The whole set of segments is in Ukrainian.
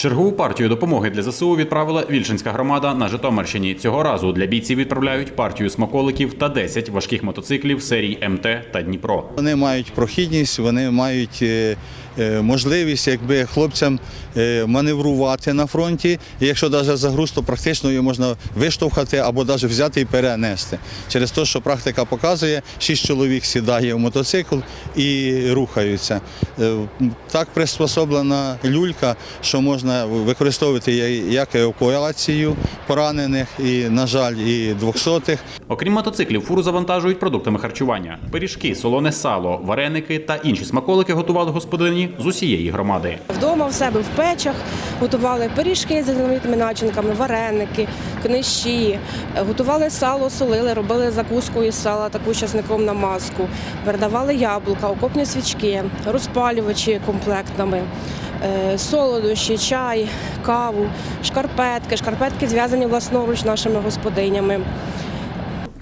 Чергову партію допомоги для ЗСУ відправила Вільшинська громада на Житомирщині. Цього разу для бійців відправляють партію смаколиків та 10 важких мотоциклів серій МТ та Дніпро. Вони мають прохідність, вони мають е, е, можливість якби хлопцям е, маневрувати на фронті. І якщо навіть загруз, то практично її можна виштовхати або навіть взяти і перенести. Через те, що практика показує, шість чоловік сідає в мотоцикл і рухаються. Так приспособлена люлька, що можна використовувати як евакуацію поранених і, на жаль, і двохсотих. Окрім мотоциклів, фуру завантажують продуктами харчування: пиріжки, солоне сало, вареники та інші смаколики готували господині з усієї громади. Вдома в себе в печах готували пиріжки з різноманітними начинками, вареники, книжі, готували сало, солили, робили закуску із сала таку часником на маску, передавали яблука, окопні свічки, розпалювачі комплектами, солодощі, чай, каву, шкарпетки. Шкарпетки зв'язані власноруч нашими господинями.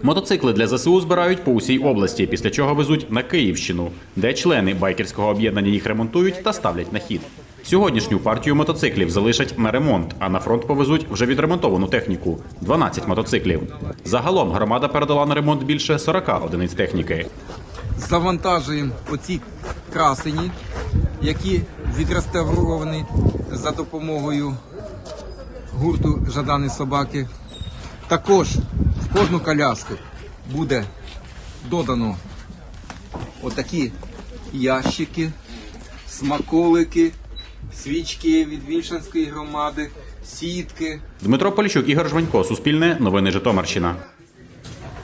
Мотоцикли для ЗСУ збирають по усій області, після чого везуть на Київщину, де члени байкерського об'єднання їх ремонтують та ставлять на хід. Сьогоднішню партію мотоциклів залишать на ремонт, а на фронт повезуть вже відремонтовану техніку 12 мотоциклів. Загалом громада передала на ремонт більше 40 одиниць техніки. завантажуємо оці красені, які відреставровані за допомогою гурту Жадани собаки. Також в кожну коляску буде додано отакі ящики, смаколики, свічки від Вільшанської громади, сітки. Дмитро Поліщук, Ігор Жванько, Суспільне, Новини Житомирщина.